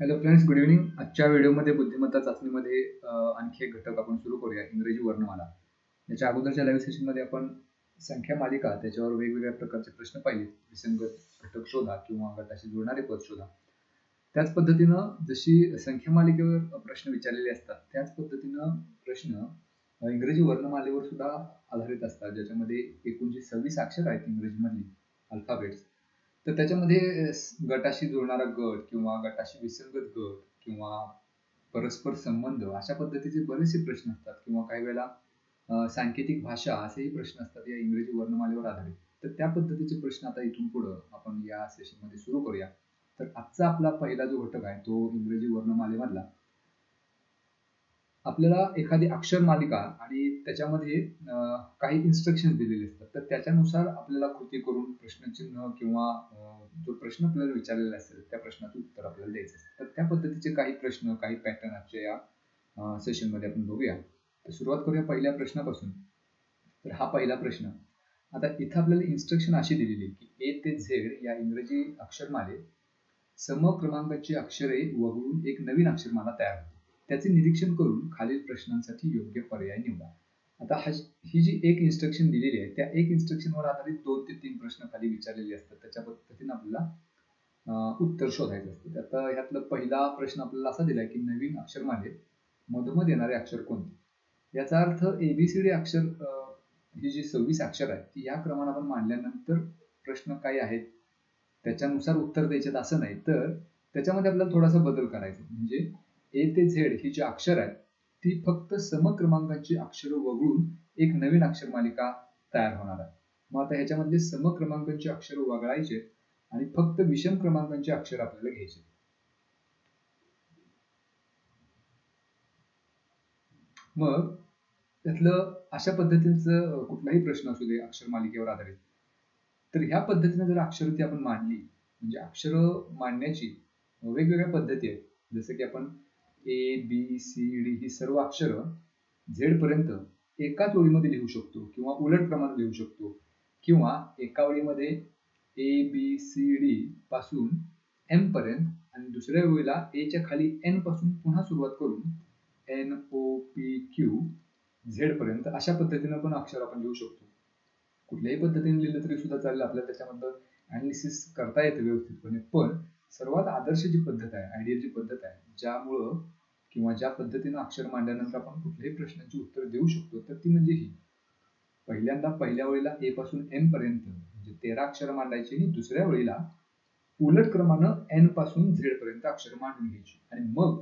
Hello friends good evening आजच्या व्हिडिओमध्ये बुद्धिमत्ता चाचणीमध्ये आणखी एक घटक आपण सुरू करूया इंग्रजी वर्णमाला. याच्या अगोदरच्या लाईव्ह सेशनमध्ये आपण संख्या मालिका त्याच्यावर वेगवेगळ्या प्रकारचे प्रश्न पाहिले. विसंगत घटक शोधा किंवा गटाशी जोडणारे पद शोधा. त्याच पद्धतीनं जशी संख्या मालिकेवर प्रश्न विचारलेले असतात त्याच पद्धतीनं प्रश्न इंग्रजी वर्णमालेवर सुद्धा आधारित असतात. ज्याच्यामध्ये एकूण जी सव्वीस अक्षर आहेत इंग्रजीमधली अल्फाबेट्स तर त्याच्यामध्ये गटाशी जुळणारा गट किंवा गटाशी विसंगत गट किंवा परस्पर संबंध अशा पद्धतीचे बरेचसे प्रश्न असतात किंवा काही वेळेला सांकेतिक भाषा असेही प्रश्न असतात या इंग्रजी वर्णमालेवर आधारित. तर त्या पद्धतीचे प्रश्न आता इथून पुढं आपण या सेशनमध्ये सुरू करूया. तर आजचा आपला पहिला जो घटक आहे तो इंग्रजी वर्णमालेमधला. आपल्याला एखादी अक्षर मालिका आणि त्याच्यामध्ये काही इन्स्ट्रक्शन दिलेले असतात. तर त्याच्यानुसार आपल्याला कृती करून प्रश्नचिन्ह किंवा जो प्रश्न आपल्याला विचारलेला असेल त्या प्रश्नाचं उत्तर आपल्याला द्यायचं असतं. तर त्या पद्धतीचे काही प्रश्न काही पॅटर्न आजच्या या सेशनमध्ये आपण बघूया. तर सुरुवात करूया पहिल्या प्रश्नापासून. तर हा पहिला प्रश्न. आता इथं आपल्याला इन्स्ट्रक्शन अशी दिलेली आहे की ए ते झेड या इंग्रजी अक्षरमाले सम क्रमांकाची अक्षरे वगळून एक नवीन अक्षरमाला तयार होते त्याचे निरीक्षण करून खालील प्रश्नांसाठी योग्य पर्याय निवडा. आता हा ही जी एक इन्स्ट्रक्शन दिलेली आहे त्या एक इन्स्ट्रक्शनवर आधारित दोन ते तीन प्रश्न खाली विचारलेले असतात. त्याच्या पद्धतीने आपल्याला उत्तर शोधायचं असतं. आता ह्यातला पहिला प्रश्न आपल्याला असा दिलाय की नवीन अक्षरमालेत मधोमध येणारे अक्षर कोणते? याचा अर्थ एबीसीडी अक्षर ही जी सव्वीस अक्षर आहेत ती या क्रमाने आपण मांडल्यानंतर प्रश्न काय आहेत? त्याच्यानुसार उत्तर द्यायचे असं नाही. तर त्याच्यामध्ये आपल्याला थोडासा बदल करायचा म्हणजे ए ते झेड ही जी अक्षर आहेत ती फक्त समक्रमांकाची अक्षर वगळून एक नवीन अक्षर मालिका तयार होणार आहे मग आता ह्याच्यामधले समक्रमांकांची अक्षर वगळायचे आणि फक्त विषम क्रमांकांचे अक्षर आपल्याला घ्यायचे मग त्यातलं अशा पद्धतीचं कुठलाही प्रश्न असू दे अक्षर मालिकेवर आधारित. तर ह्या पद्धतीने जर अक्षर ती आपण मांडली म्हणजे अक्षर मांडण्याची वेगवेगळ्या पद्धती आहेत. जसं की आपण ए बी सी डी ही सर्व अक्षर झेड पर्यंत एकाच ओळीमध्ये लिहू शकतो किंवा उलट क्रमाने लिहू शकतो किंवा एका ओळीमध्ये ए बी सी डी पासून एम पर्यंत आणि दुसऱ्या ओळीला एच्या खाली एनपासून पुन्हा सुरुवात करून N O P Q Z पर्यंत अशा पद्धतीनं पण अक्षर आपण लिहू शकतो. कुठल्याही पद्धतीने लिहिलं तरी सुद्धा चालेल आपल्याला त्याच्यामधलं अनालिसिस करता येतं व्यवस्थितपणे. पण सर्वात आदर्श जी पद्धत आहे आयडियल जी पद्धत आहे ज्यामुळं किंवा ज्या पद्धतीनं अक्षर मांडल्यानंतर आपण कुठल्याही प्रश्नांची उत्तर देऊ शकतो तर ती म्हणजे ही. पहिल्यांदा पहिल्या वेळेला ए पासून एम पर्यंत म्हणजे तेरा अक्षर मांडायची आणि दुसऱ्या वेळेला उलट क्रमानं एनपासून झेड पर्यंत अक्षर मांडून घ्यायची. आणि मग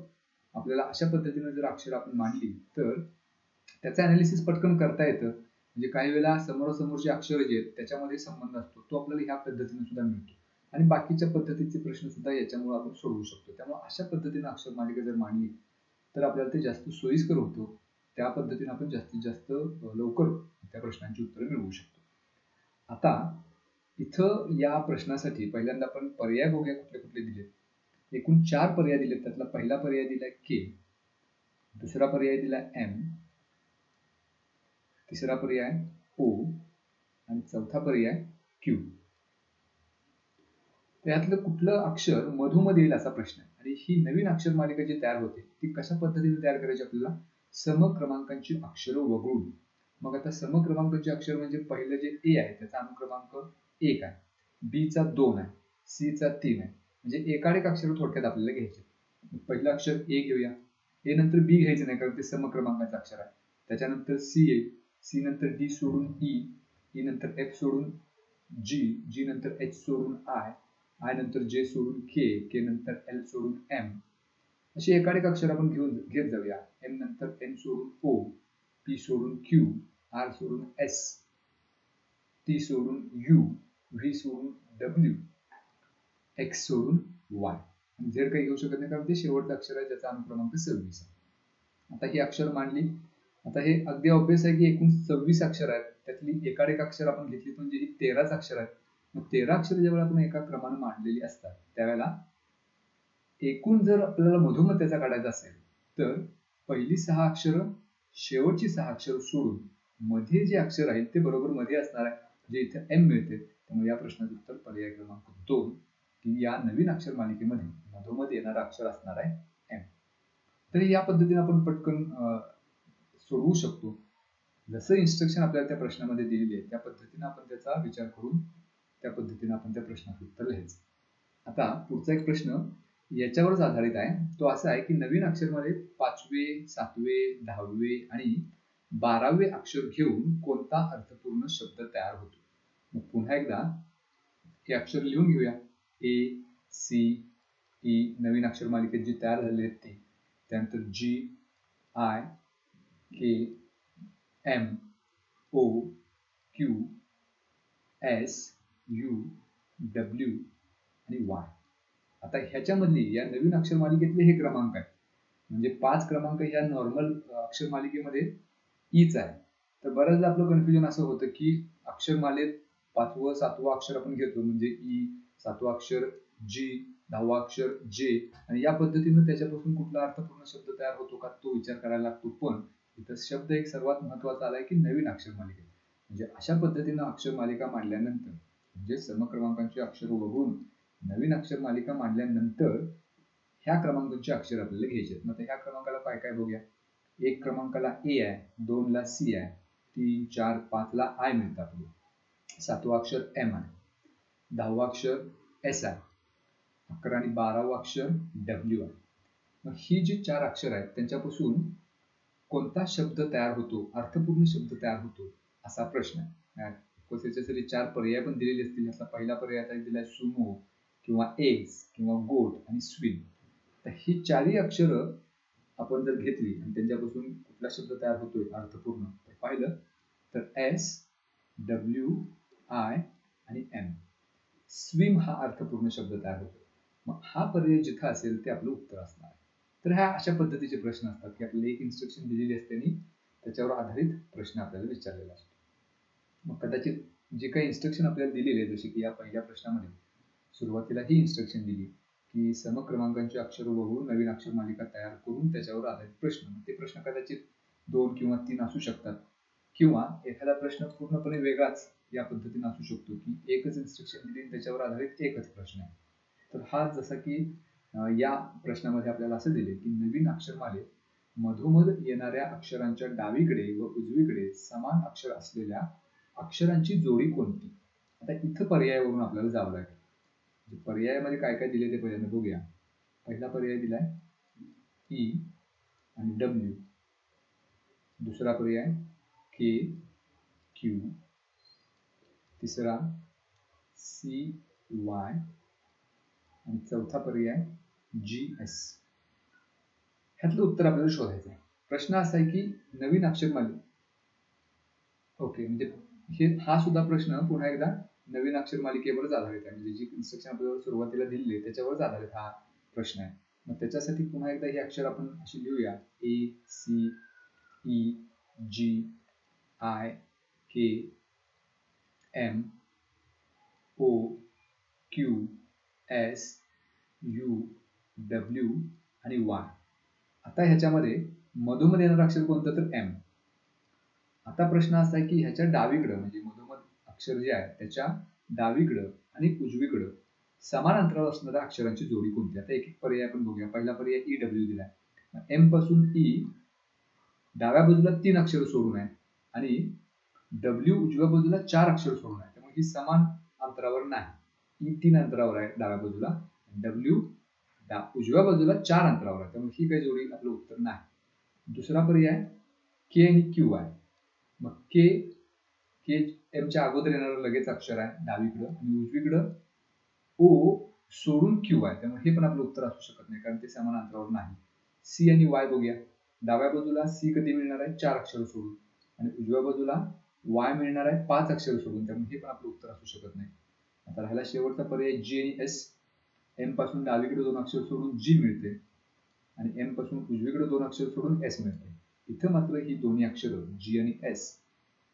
आपल्याला अशा पद्धतीनं जर अक्षर आपण मांडली तर त्याचं अनालिसिस पटकन करता येतं. म्हणजे काही वेळेला समोरासमोरचे अक्षर जे आहेत त्याच्यामध्ये संबंध असतो. तो आपल्याला ह्या पद्धतीने सुद्धा मिळतो. आणि बाकीच्या पद्धतीचे प्रश्न सुद्धा याच्यामुळे आपण सोडवू शकतो. त्यामुळे अशा पद्धतीने अक्षर मालिका जर मांडली तर आपल्याला ते जास्त सोयीस्कर होतो. त्या पद्धतीने आपण जास्तीत जास्त लवकर त्या प्रश्नांची उत्तरं मिळवू शकतो. आता इथं या प्रश्नासाठी पहिल्यांदा आपण पर्याय बघूया कुठले कुठले दिलेत. एकूण चार पर्याय दिलेत. त्यातला पहिला पर्याय दिला के दुसरा पर्याय दिला एम तिसरा पर्याय ओ आणि चौथा पर्याय क्यू त्यातलं कुठलं अक्षर मधोमध येईल असा प्रश्न आहे. आणि ही नवीन अक्षर मालिका जी तयार होते ती कशा पद्धतीने तयार करायची आपल्याला? सम क्रमांकांची अक्षरं वगळून. मग आता समक्रमांकांचे अक्षर म्हणजे पहिलं जे ए आहे त्याचा अनुक्रमांक एक आहे. बीचा दोन आहे. सीचा तीन आहे. म्हणजे एकाडेक अक्षर थोडक्यात आपल्याला घ्यायचे पहिलं अक्षर ए घेऊया. ए नंतर बी घ्यायचं नाही कारण ते सम क्रमांकाचं अक्षर आहे. त्याच्यानंतर सी ए सी नंतर डी सोडून ई ई नंतर एफ सोडून जी जी नंतर एच सोडून आय आय नंतर जे सोडून के के नंतर एल सोडून एम अशी एकाडेक अक्षर आपण घेऊन घेत जाऊया. एम नंतर एन सोडून ओ पी सोडून क्यू आर सोडून एस टी सोडून यू व्ही सोडून डब्ल्यू एक्स सोडून वाय आणि झेड काही घेऊ शकत नाही कारण ते शेवटचं अक्षर आहे ज्याचा अनुक्रमांक सव्वीस आहे. आता ही अक्षर मांडली. आता हे अगदी ऑब्विस आहे की एकूण सव्वीस अक्षर आहेत. त्यातली एकाडेक अक्षर आपण घेतली म्हणजे ही तेराच अक्षर आहेत तेरा अक्षर ज्यावेळेला आपण एका क्रमाने मांडलेली असतात त्यावेळेला एकूण जर आपल्याला मधोमध त्याचा काढायचा असेल तर पहिली सहा अक्षर शेवटची सहा अक्षर सोडून मध्ये जे अक्षर आहेत ते बरोबर मध्ये असणार आहे जे इथे एम मिळते. त्यामुळे या प्रश्नाचं उत्तर पर्याय क्रमांक दोन की या नवीन अक्षर मालिकेमध्ये मधोमध येणारं अक्षर असणार आहे एम तरी या पद्धतीने आपण पटकन सोडवू शकतो. जसं इन्स्ट्रक्शन आपल्याला त्या प्रश्नामध्ये दिलेली आहे त्या पद्धतीने आपण त्याचा विचार करून त्या पद्धतीने आपण त्या प्रश्नाचं उत्तर लिहायचं. आता पुढचा एक प्रश्न याच्यावरच आधारित आहे. तो असा आहे की नवीन अक्षरमध्ये पाचवे सातवे दहावे आणि बारावे अक्षर घेऊन कोणता अर्थपूर्ण शब्द तयार होतो? मग पुन्हा एकदा हे अक्षर लिहून घेऊया. ए सी ई नवीन अक्षर मालिकेत जी तयार झाली आहेत ती. त्यानंतर G I K M O Q S U W आणि वाय आता ह्याच्यामधली या नवीन अक्षर मालिकेतले हे क्रमांक आहेत. म्हणजे पाच क्रमांक या नॉर्मल अक्षर मालिकेमध्ये ईच आहे. तर बऱ्याचदा आपलं कन्फ्युजन असं होतं की अक्षरमालेत पाचवं सातवं अक्षर आपण घेतो. म्हणजे ई सातवं अक्षर जी दहावा अक्षर जे आणि या पद्धतीनं त्याच्यापासून कुठला अर्थपूर्ण शब्द तयार होतो का तो विचार करायला लागतो. पण इथं शब्द एक सर्वात महत्त्वाचा आलाय की नवीन अक्षरमालिका म्हणजे अशा पद्धतीनं अक्षर मालिका मांडल्यानंतर म्हणजे समक्रमांकांची अक्षर बघून नवीन अक्षर मालिका मांडल्यानंतर ह्या क्रमांकांची अक्षर आपल्याला घ्यायचे मग ह्या क्रमांकाला काय काय बघूया? एक क्रमांकाला ए आहे दोन ला सी आहे तीन चार पाच ला आय मिळतं आपलं सातवा अक्षर एम आहे दहावा अक्षर एस आहे अकरा आणि बारावा अक्षर डब्ल्यू आहे. मग ही जी चार अक्षर आहेत त्यांच्यापासून कोणता शब्द तयार होतो अर्थपूर्ण शब्द तयार होतो असा प्रश्न आहे. त्याच्यासाठी चार पर्याय पण दिलेले असतील. यातला पहिला पर्याय दिलाय सुमो किंवा एग्स किंवा गोट आणि स्विन तर ही चारही अक्षरं आपण जर घेतली आणि त्यांच्यापासून कुठला शब्द तयार होतोय अर्थपूर्ण तर पाहिलं तर एस डब्ल्यू आय आणि एम स्विम हा अर्थपूर्ण शब्द तयार होतो मग हा पर्याय जिथं असेल ते आपलं उत्तर असणार आहे. तर ह्या अशा पद्धतीचे प्रश्न असतात की आपल्याला एक इन्स्ट्रक्शन दिलेली असते आणि त्याच्यावर आधारित प्रश्न आपल्याला विचारलेला असतो. मग कदाचित जे काही इन्स्ट्रक्शन आपल्याला दिलेले आहे जसे की या पहिल्या प्रश्नामध्ये सुरुवातीला ही इन्स्ट्रक्शन दिली की समक्रमांकांची अक्षर बघून नवीन अक्षर मालिका तयार करून त्याच्यावर आधारित प्रश्न. ते प्रश्न कदाचित दोन किंवा तीन असू शकतात. किंवा एखादा प्रश्न पूर्णपणे वेगळाच या पद्धतीने असू शकतो की एकच इन्स्ट्रक्शन दिली त्याच्यावर आधारित एकच प्रश्न आहे. तर हा जसा की या प्रश्नामध्ये आपल्याला असं दिले की नवीन अक्षरमाले मधोमध येणाऱ्या अक्षरांच्या डावीकडे व उजवीकडे समान अक्षर असलेल्या अक्षरांची जोडी कोणती? आता इथं पर्यायावरून आपल्याला जावं लागेल. म्हणजे पर्यायामध्ये काय काय दिले ते पहिल्यांदा बघूया. पहिला पर्याय दिलाय ई आणि डब्ल्यू दुसरा पर्याय के क्यू तिसरा सी वाय आणि चौथा पर्याय जी एस ह्यातलं उत्तर आपल्याला शोधायचं आहे प्रश्न असा आहे की नवीन अक्षरमाले. ओके म्हणजे हे हा सुद्धा प्रश्न पुन्हा एकदा नवीन अक्षर मालिकेवरच आधारित आहे. म्हणजे जी इन्स्ट्रक्शन आपल्याला सुरुवातीला दिली त्याच्यावरच आधारित हा प्रश्न आहे. मग त्याच्यासाठी पुन्हा एकदा हे अक्षर आपण अशी लिहूया. A C E G I K M O Q S U W आणि वाय आता ह्याच्यामध्ये मधोमध येणारं अक्षर कोणतं तर एम आता प्रश्न असा आहे की ह्याच्या डावीकडं म्हणजे मधोमध अक्षर जे आहे त्याच्या डावीकडं आणि उजवीकडं समान अंतरावर असणाऱ्या अक्षरांची जोडी कोणती? आता एक एक पर्याय आपण बघूया. पहिला पर्याय ई डब्ल्यू दिलाय. एमपासून ई डाव्या बाजूला तीन अक्षर सोडून आहे आणि डब्ल्यू उजव्या बाजूला चार अक्षर सोडून आहे. त्यामुळे ही समान अंतरावर नाही. ई तीन अंतरावर आहे डाव्या बाजूला. डब्ल्यू उजव्या बाजूला चार अंतरावर आहे. त्यामुळे ही काही जोडी आपलं उत्तर नाही. दुसरा पर्याय के आणि क्यू आहे. मग के के एमच्या अगोदर येणारं लगेच अक्षर आहे डावीकडं आणि उजवीकडं ओ सोडून क्यू आहे. त्यामुळे हे पण आपलं उत्तर असू शकत नाही कारण ते समान अंतरावर नाही. सी आणि वाय बघूया. डाव्या बाजूला सी कधी मिळणार आहे? चार अक्षर सोडून. आणि उजव्या बाजूला वाय मिळणार आहे? पाच अक्षर सोडून. त्यामुळे हे पण आपलं उत्तर असू शकत नाही. आता राहिला शेवटचा पर्याय जी आणि एस एमपासून डावीकडे दोन अक्षर सोडून जी मिळते. आणि एमपासून उजवीकडे दोन अक्षर सोडून एस मिळते. इथं मात्र ही दोन्ही अक्षर जी आणि एस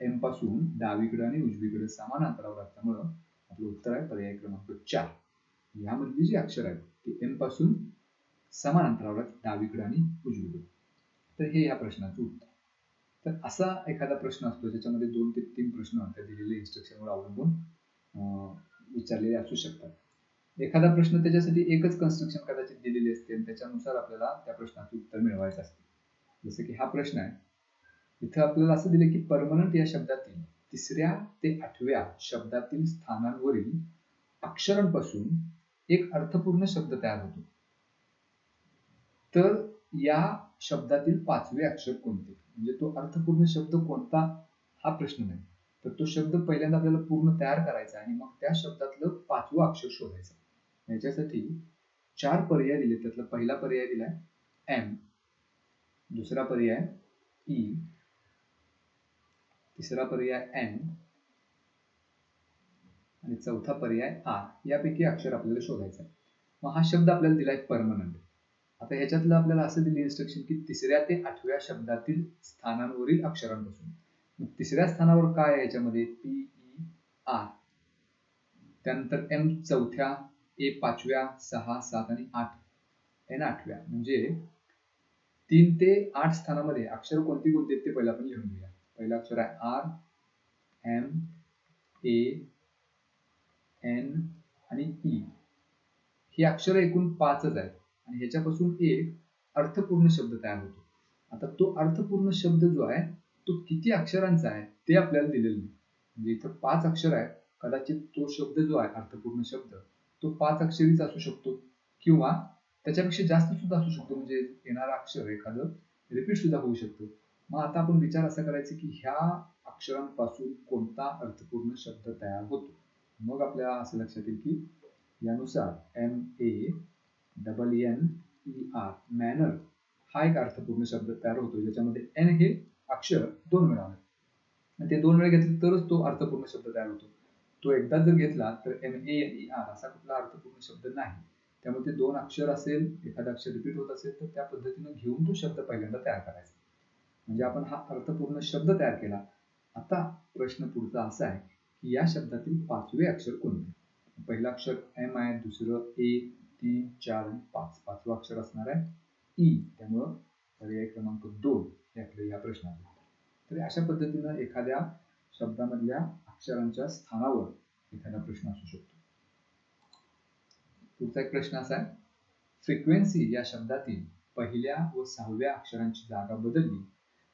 एमपासून डावीकडे आणि उजवीकडे समान अंतरावर असल्यामुळं आपलं उत्तर आहे पर्याय क्रमांक चार. यामधली जी अक्षर आहेत ती एमपासून समान अंतरावर डावीकडे आणि उजवीकडे. तर हे या प्रश्नाचं उत्तर. तर असा एखादा प्रश्न असतो ज्याच्यामध्ये दोन ते तीन प्रश्न त्या दिलेल्या इन्स्ट्रक्शनवर अवलंबून विचारलेले असू शकतात. एखादा प्रश्न त्याच्यासाठी एकच कन्स्ट्रक्शन कदाचित दिलेली असते आणि त्याच्यानुसार आपल्याला त्या प्रश्नाचे उत्तर मिळवायचं असते. जसं की हा प्रश्न आहे. इथं आपल्याला असं दिलं की परमनंट या शब्दातील तिसऱ्या ते आठव्या शब्दातील स्थानांवरील अक्षरांपासून एक अर्थपूर्ण शब्द तयार होतो. तर या शब्दातील पाचवे अक्षर कोणते? म्हणजे तो अर्थपूर्ण शब्द कोणता? हा प्रश्न नाही. तर तो शब्द पहिल्यांदा आपल्याला पूर्ण तयार करायचा आणि मग त्या शब्दातलं पाचवं अक्षर शोधायचं. याच्यासाठी चार पर्याय दिले त्यातला पहिला पर्याय दिलाय एम दुसरा पर्याय ई तिसरा पर्याय एन आणि चौथा पर्याय आर यापैकी अक्षर आपल्याला शोधायचा आहे. मग हा शब्द आपल्याला दिलाय परमनंट आता ह्याच्यातलं आपल्याला असं दिली इन्स्ट्रक्शन की तिसऱ्या ते आठव्या शब्दातील स्थानांवरील अक्षरांपासून. मग तिसऱ्या स्थानावर काय आहे याच्यामध्ये? पी ई आर त्यानंतर एम चौथ्या ए पाचव्या सहा सात आणि आठ. एन आठव्या. म्हणजे तीन ते आठ स्थानामध्ये अक्षर कोणती कोणती आहेत ते पहिला आपण लिहून घेऊया. पहिलं अक्षर आहे आर एम ए एन आणि ई ही अक्षर एकूण पाचच आहेत आणि ह्याच्यापासून एक अर्थपूर्ण शब्द तयार होतो. आता तो अर्थपूर्ण शब्द जो आहे तो किती अक्षरांचा आहे ते आपल्याला दिलेलं नाही. म्हणजे इथं पाच अक्षर आहेत कदाचित तो शब्द जो आहे अर्थपूर्ण शब्द तो पाच अक्षरीच असू शकतो किंवा त्याच्यापेक्षा जास्त सुद्धा असू शकतो. म्हणजे येणारा अक्षर एखादं रिपीट सुद्धा होऊ शकतो. मग आता आपण विचार असा करायचा की ह्या अक्षरांपासून कोणता अर्थपूर्ण शब्द तयार होतो? मग आपल्याला असं लक्षात येईल की यानुसार M A double N E R manner हा एक अर्थपूर्ण शब्द तयार होतो ज्याच्यामध्ये एन हे अक्षर दोन वेळा आणि ते दोन वेळा घेतले तरच तो अर्थपूर्ण शब्द तयार होतो. तो एकदा जर घेतला तर M A N E R असा कुठला अर्थपूर्ण शब्द नाही. त्यामुळे ते दोन अक्षर असेल एखादा अक्षर रिपीट होत असेल तर त्या पद्धतीनं घेऊन तो शब्द पहिल्यांदा तयार करायचा. म्हणजे आपण हा अर्थपूर्ण शब्द तयार केला. आता प्रश्न पुढचा असा आहे की या शब्दातील पाचवे अक्षर कोणते? पहिलं अक्षर एम आहे दुसरं ए तीन चार आणि पाच. पाचवं अक्षर असणार आहे ई त्यामुळं पर्याय क्रमांक दोन हे आपलं या प्रश्नाचं तर अशा पद्धतीनं एखाद्या शब्दामधल्या अक्षरांच्या स्थानावर एखादा प्रश्न असू शकतो. पुढचा एक प्रश्न असा आहे. फ्रिक्वेन्सी या शब्दातील पहिल्या व सहाव्या अक्षरांची जागा बदलली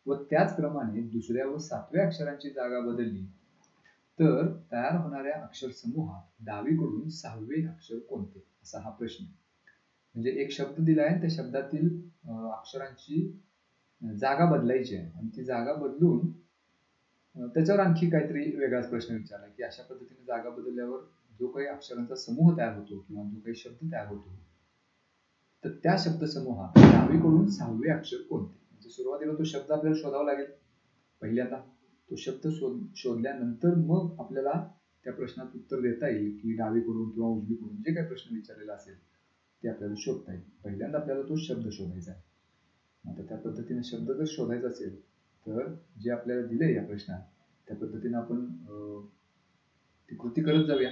व त्याचप्रमाणे दुसऱ्या व सातव्या अक्षरांची जागा बदलली तर तयार होणाऱ्या अक्षर समूहात डावीकडून सहावे अक्षर कोणते? असा हा प्रश्न म्हणजे एक शब्द दिलाय त्या शब्दातील अक्षरांची जागा बदलायची आहे. आणि ती जागा बदलून त्याच्यावर आणखी काहीतरी वेगळाच प्रश्न विचारला की अशा पद्धतीने जागा बदलल्यावर जो काही अक्षरांचा समूह तयार होतो किंवा जो काही शब्द तयार होतो तर त्या शब्दसमूहात डावीकडून सहावे अक्षर कोणते? म्हणजे सुरुवातीला तो शब्द आपल्याला शोधावा लागेल. पहिल्यांदा तो शब्द शोध शोधल्यानंतर मग आपल्याला त्या प्रश्नात उत्तर देता येईल की डावीकडून किंवा उजवीकडून जे काही प्रश्न विचारलेला असेल ते आपल्याला शोधता येईल. पहिल्यांदा आपल्याला तो शब्द शोधायचा आहे. आता त्या पद्धतीने शब्द जर शोधायचा असेल तर जे आपल्याला दिले या प्रश्नात त्या पद्धतीने आपण ती कृती करत जाऊया.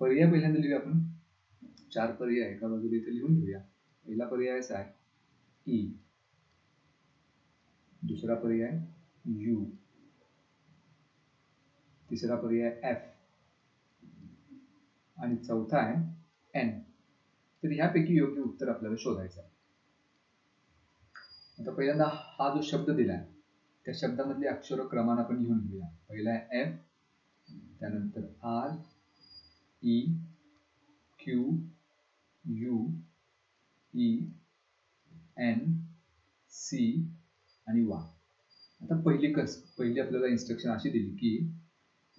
पर्याय पहिल्यांदा लिहूया आपण. चार पर्याय एका बाजूला इथे लिहून घेऊया. पहिला पर्याय असा आहे ई दुसरा पर्याय यू. तिसरा पर्याय एफ. आणि चौथा आहे एन. तर ह्यापैकी योग्य उत्तर आपल्याला शोधायचं आहे. आता पहिल्यांदा हा जो शब्द दिलाय त्या शब्दामधले अक्षर क्रमानं आपण लिहून घेऊया. पहिला आहे एफ त्यानंतर R E Q U E N C आणि वा आता पहिली कस पहिली आपल्याला इन्स्ट्रक्शन अशी दिली की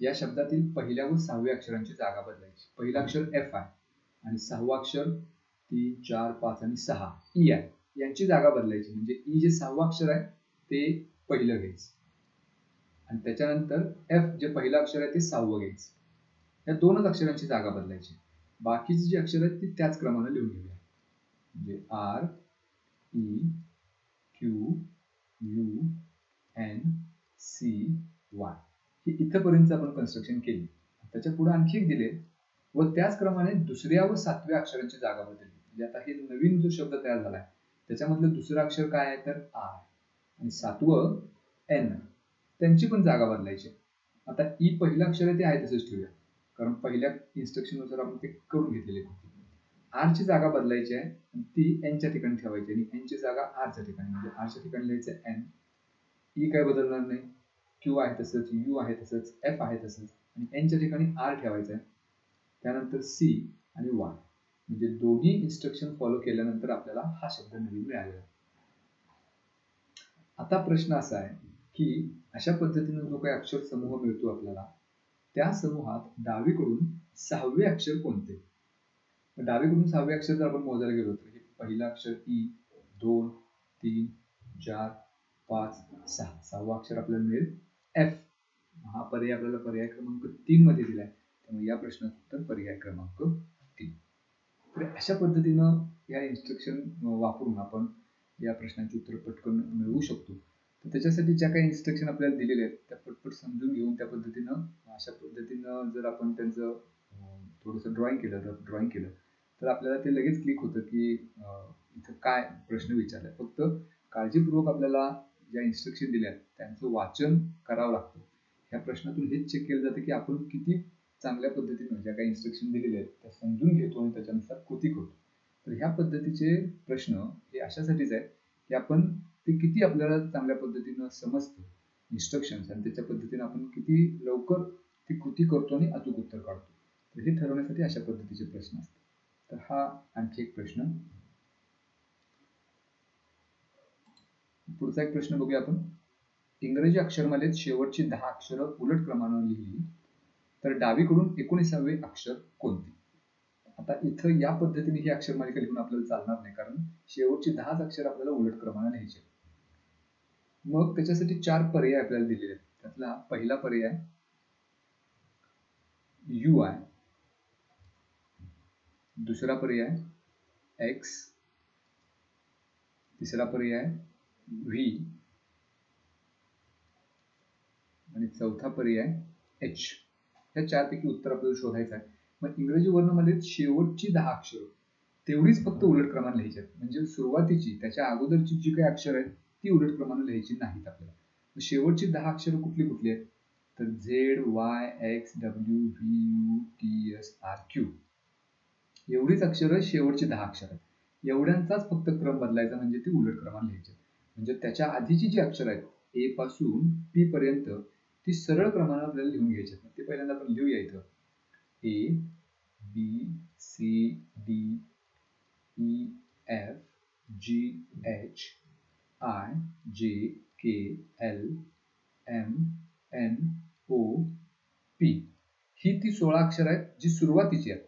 या शब्दातील पहिल्या व सहाव्या अक्षरांची जागा बदलायची. पहिला अक्षर एफ आहे आणि सहावा अक्षर तीन चार पाच आणि सहा. ई आहे. यांची जागा बदलायची. म्हणजे ई जे सहावं अक्षर आहे ते पहिलं घ्यायचं. आणि त्याच्यानंतर एफ जे पहिलं अक्षर आहे ते सहावं घ्यायचं. या दोनच अक्षरांची जागा बदलायची. बाकीची जी अक्षर आहेत ती त्याच क्रमाने लिहून घेऊया. म्हणजे R E e, Q U N C Y ही इथंपर्यंत आपण कन्स्ट्रक्शन केली. त्याच्या पुढे आणखी एक दिले. व त्याच क्रमाने दुसऱ्या व सातव्या अक्षरांची जागा बदलली. म्हणजे आता हे नवीन जो शब्द तयार झालाय त्याच्यामधलं दुसरं अक्षर काय आहे तर आर आणि सातवं एन त्यांची पण जागा बदलायची. आता ई पहिलं अक्षर आहे ते आहे तसंच ठेवूया. कारण पहिल्या इन्स्ट्रक्शननुसार आपण ते करून घेतलेले कृती आर ची जागा बदलायची आहे आणि ती एनच्या ठिकाणी ठेवायची आणि एनची जागा आरच्या ठिकाणी. म्हणजे आरच्या ठिकाणी लिहायचं एन ई e काय बदलणार नाही. क्यू आहे तसंच यू आहे तसंच एफ आहे तसंच. आणि एनच्या ठिकाणी आर ठेवायचं आहे. त्यानंतर सी आणि वाय म्हणजे दोन्ही इन्स्ट्रक्शन फॉलो केल्यानंतर आपल्याला हा शब्द नवीन मिळालेला आता प्रश्न असा आहे की अशा पद्धतीने जो काही अक्षर समूह मिळतो आपल्याला त्या समूहात डावीकडून सहावे अक्षर कोणते? डावीकडून सहावे अक्षर जर आपण मोजायला गेलो तर हे पहिलं अक्षर ई दोन तीन चार पाच सहा. सहावा अक्षर आपल्याला मिळेल एफ. हा पर्याय आपल्याला पर्याय क्रमांक तीन मध्ये दिलाय. त्यामुळे या प्रश्नाचं उत्तर पर्याय क्रमांक तीन. तर अशा पद्धतीनं या इन्स्ट्रक्शन वापरून आपण या प्रश्नाची उत्तर पटकन मिळवू शकतो. त्याच्यासाठी ज्या काही इन्स्ट्रक्शन आपल्याला दिलेले आहेत त्या पटपट समजून घेऊन त्या पद्धतीनं अशा पद्धतीनं जर आपण त्यांचं थोडंसं ड्रॉइंग केलं तर ड्रॉइंग केलं तर आपल्याला ते लगेच क्लिक होतं की इथं काय प्रश्न विचारलाय. फक्त काळजीपूर्वक आपल्याला ज्या इन्स्ट्रक्शन दिल्या आहेत त्यांचं वाचन करावं लागतं. ह्या प्रश्नातून हेच चेक केलं जातं की आपण किती चांगल्या पद्धतीनं ज्या काही इन्स्ट्रक्शन दिलेले आहेत त्या समजून घेतो आणि त्याच्यानुसार कृती करतो. तर ह्या पद्धतीचे प्रश्न हे अशासाठीच आहेत की आपण ते किती आपल्याला चांगल्या पद्धतीनं समजतं इन्स्ट्रक्शन्स आणि त्याच्या पद्धतीने आपण किती लवकर ती कृती करतो आणि अचूक उत्तर काढतो. तर हे ठरवण्यासाठी अशा पद्धतीचे प्रश्न असतात. तर हा आणखी एक प्रश्न. पुढचा एक प्रश्न बघूया आपण. इंग्रजी अक्षरमालेत शेवटची दहा अक्षरं उलट क्रमानं लिहिली. तर डावीकडून एकोणीसावे अक्षर कोणते? आता इथं या पद्धतीने ही अक्षरमालिका लिहून आपल्याला चालणार नाही कारण शेवटची दहाच अक्षर आपल्याला उलट क्रमानं लिहायची मग त्याच्यासाठी चार पर्याय आपल्याला दिलेले आहेत. त्यातला पहिला पर्याय यू आय दुसरा पर्याय एक्स तिसरा पर्याय व्ही आणि चौथा पर्याय एच या चारपैकी उत्तर आपल्याला शोधायचं आहे. मग इंग्रजी वर्णमालेत शेवटची दहा अक्षर. तेवढीच फक्त उलट क्रमाने लिहायची आहेत. म्हणजे सुरुवातीची त्याच्या अगोदरची जी काही अक्षर आहेत ती उलट क्रमाने लिहायची नाहीत आपल्याला. शेवटची दहा अक्षरं कुठली कुठली आहेत? तर Z Y X W V U T S R Q. एवढीच अक्षरं शेवटची दहा अक्षर आहेत. एवढ्यांचाच फक्त क्रम बदलायचा म्हणजे ती उलट क्रमाने लिहायची म्हणजे त्याच्या आधीची जी अक्षर आहेत ए पासून पी पर्यंत ती सरळ क्रमाने आपल्याला लिहून घ्यायची ते पहिल्यांदा आपण लिहूया इथं. A B C D E F G H I J K L M N O P ही ती सोळा अक्षर आहेत जी सुरुवातीची आहेत.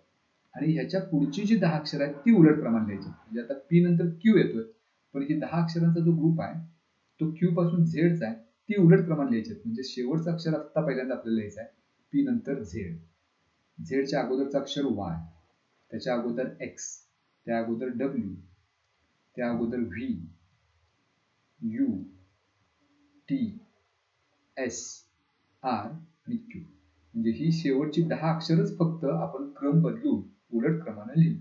आणि ह्याच्या पुढची जी दहा अक्षर आहेत ती उलट प्रमाण लिहायची म्हणजे आता पी नंतर क्यू येतोय. पण ही दहा अक्षरांचा जो ग्रुप आहे तो क्यू पासून झेडचा आहे ती उलट प्रमाण लिहायची म्हणजे शेवटचं अक्षर आत्ता पहिल्यांदा आपल्याला लिहायचं आहे पी नंतर झेड झेडच्या अगोदरचं अक्षर वाय त्याच्या अगोदर एक्स त्या अगोदर डब्ल्यू त्या अगोदर V U T S R आणि क्यू. म्हणजे ही शेवटची दहा अक्षरच फक्त आपण क्रम बदलून उलट क्रमाने लिहिली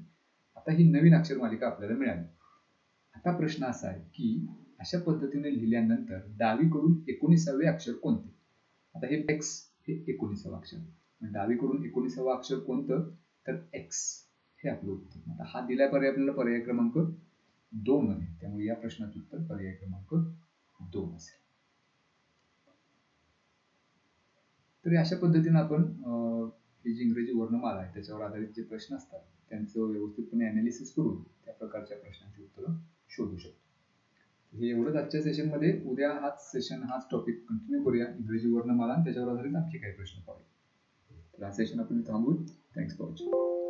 आता ही नवीन अक्षर मालिका आपल्याला मिळाली. आता प्रश्न असा आहे की अशा पद्धतीने लिहिल्यानंतर डावीकडून एकोणीसावे अक्षर कोणते? आता हे एक्स हे एकोणीसावं अक्षर. डावीकडून एकोणीसावं अक्षर कोणतं? तर एक्स हे आपलं उत्तर. आता हा दिला पर्याय आपल्याला पर्याय क्रमांक दोन आहे त्यामुळे या प्रश्नाचं उत्तर पर्याय क्रमांक दोन असेल तर अशा पद्धतीने आपण ही जी इंग्रजी वर्णमाला आहे त्याच्यावर आधारित जे प्रश्न असतात त्यांचं व्यवस्थितपणे अनालिसिस करून त्या प्रकारच्या प्रश्नांची उत्तरं शोधू शकतो हे एवढंच आजच्या सेशनमध्ये उद्या हाच सेशन हाच टॉपिक कंटिन्यू करूया इंग्रजी वर्णमाला आणि त्याच्यावर आधारित आणखी काही प्रश्न पाहूया तर हा सेशन आपण थांबू थँक्स फॉर वॉचिंग